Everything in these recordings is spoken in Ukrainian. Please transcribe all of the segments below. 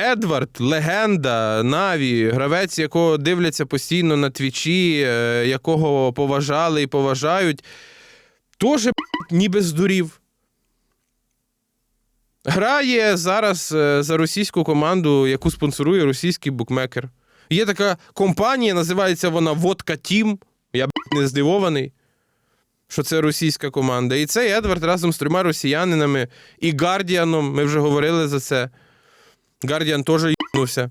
Едвард, легенда, Наві, гравець, якого дивляться постійно на твічі, е, якого поважали і поважають, теж ніби здурів. Грає зараз е, за російську команду, яку спонсорує російський букмекер. Є така компанія, називається вона Водка Тім. Я б**, не здивований, що це російська команда. І цей Едвард разом з трьома росіянинами і Гардіаном, ми вже говорили за це. Гардіан теж їбнувся.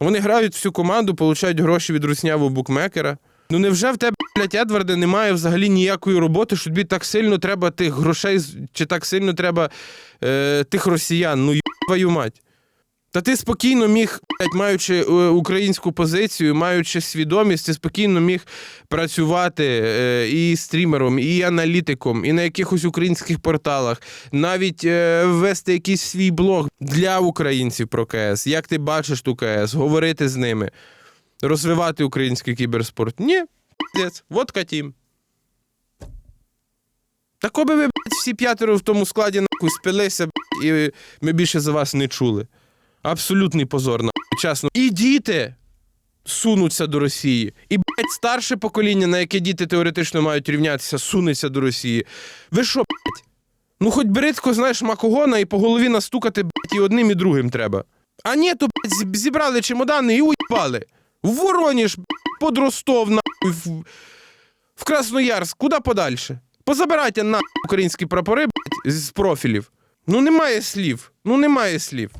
Вони грають всю команду, получають гроші від руснявого букмекера. Ну невже в тебе, блядь, Едварде, немає взагалі ніякої роботи, що тобі так сильно треба тих грошей, чи так сильно треба е, тих росіян? Ну, твою мать. Та ти спокійно міг, маючи е, українську позицію, маючи свідомість, ти спокійно міг працювати е, і стрімером, і аналітиком, і на якихось українських порталах, навіть е, ввести якийсь свій блог для українців про КС. Як ти бачиш ту КС, говорити з ними, розвивати український кіберспорт. Ні, піздець, водка тім. Так коби ви, всі п'ятеро в тому складі нахуй спилися, і ми більше за вас не чули. Абсолютний позор, нахуй, чесно. І діти сунуться до Росії. І, блядь, старше покоління, на яке діти теоретично мають рівнятися, сунеться до Росії. Ви що, блядь? Ну, хоч берицько, знаєш, макогона і по голові настукати, блядь, і одним, і другим треба. А ні, то, блядь, зібрали чемодани і уїбали. В Вороніж, блядь, под Ростов, нахуй, в, в Красноярськ, куди подальше? Позабирайте на українські прапори, блядь, з профілів. Ну немає слів. Ну немає слів.